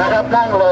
นะครับนั่งลง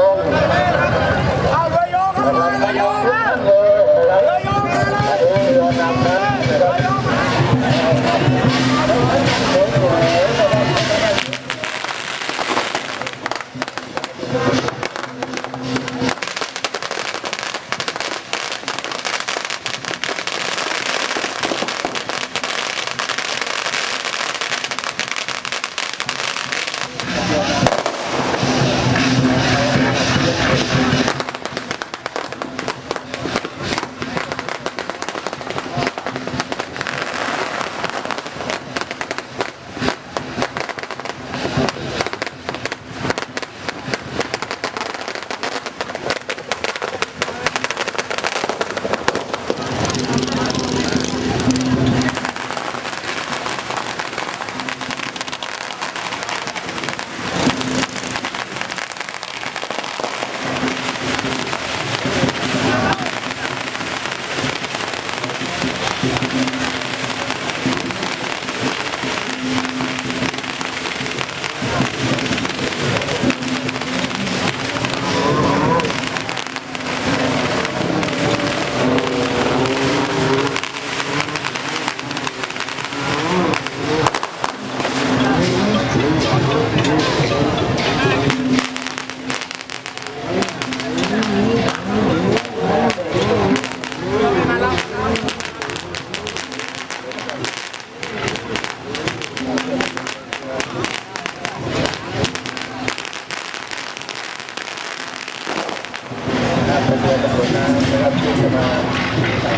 เป็นเรือตำรวจน้ำนะครับที่จะมา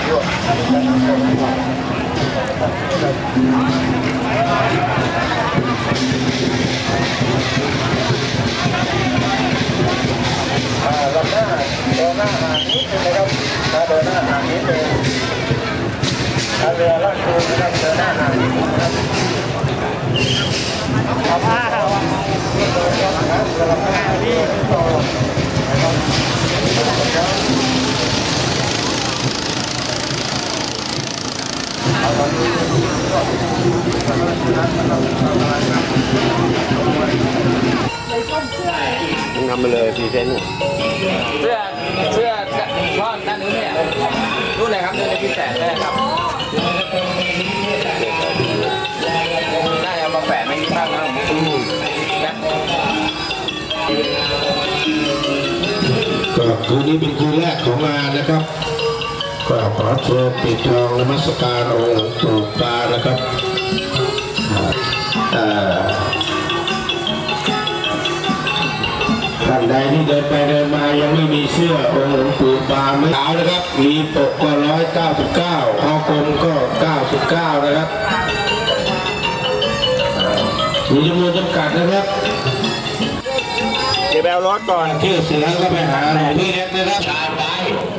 ร่วมในการทำงานอ่าลำหน้าเดินหน้าห่างนิดนึงนะครับถ้าเดินหน้าห่างนิดนึงถ้าเรือลากจูงนะครับเดินหน้าห่างนิดนึงนะครับ มึงทำไปเลยพรีเซนต์เสื้อเสื้อช่อนด้านนู้นเนี่ยนู่นเลยครับนู่นเลยพี่แสนเลยครับน่าจะมาแฝงไม่มีบ้างนะนะก็คืนนี้เป็นคืนแรกของงานนะครับ ก็ขอเชิญปิดทองนมัสการองค์หลวงปู่ปานะครับอ่าท่านใดที่เดินไปเดินมายังไม่มีเสื้อองค์หลวงปู่ปาไม่ขาวนะครับ มีปกก็ร้อยเก้าสิบเก้าคอกลมก็เก้าสิบเก้านะครับมีจำนวนจำกัดนะครับเดี๋ยวไปเอารถก่อนชื่อเสือก็ไปหาหลวงพี่เล็กนะครับ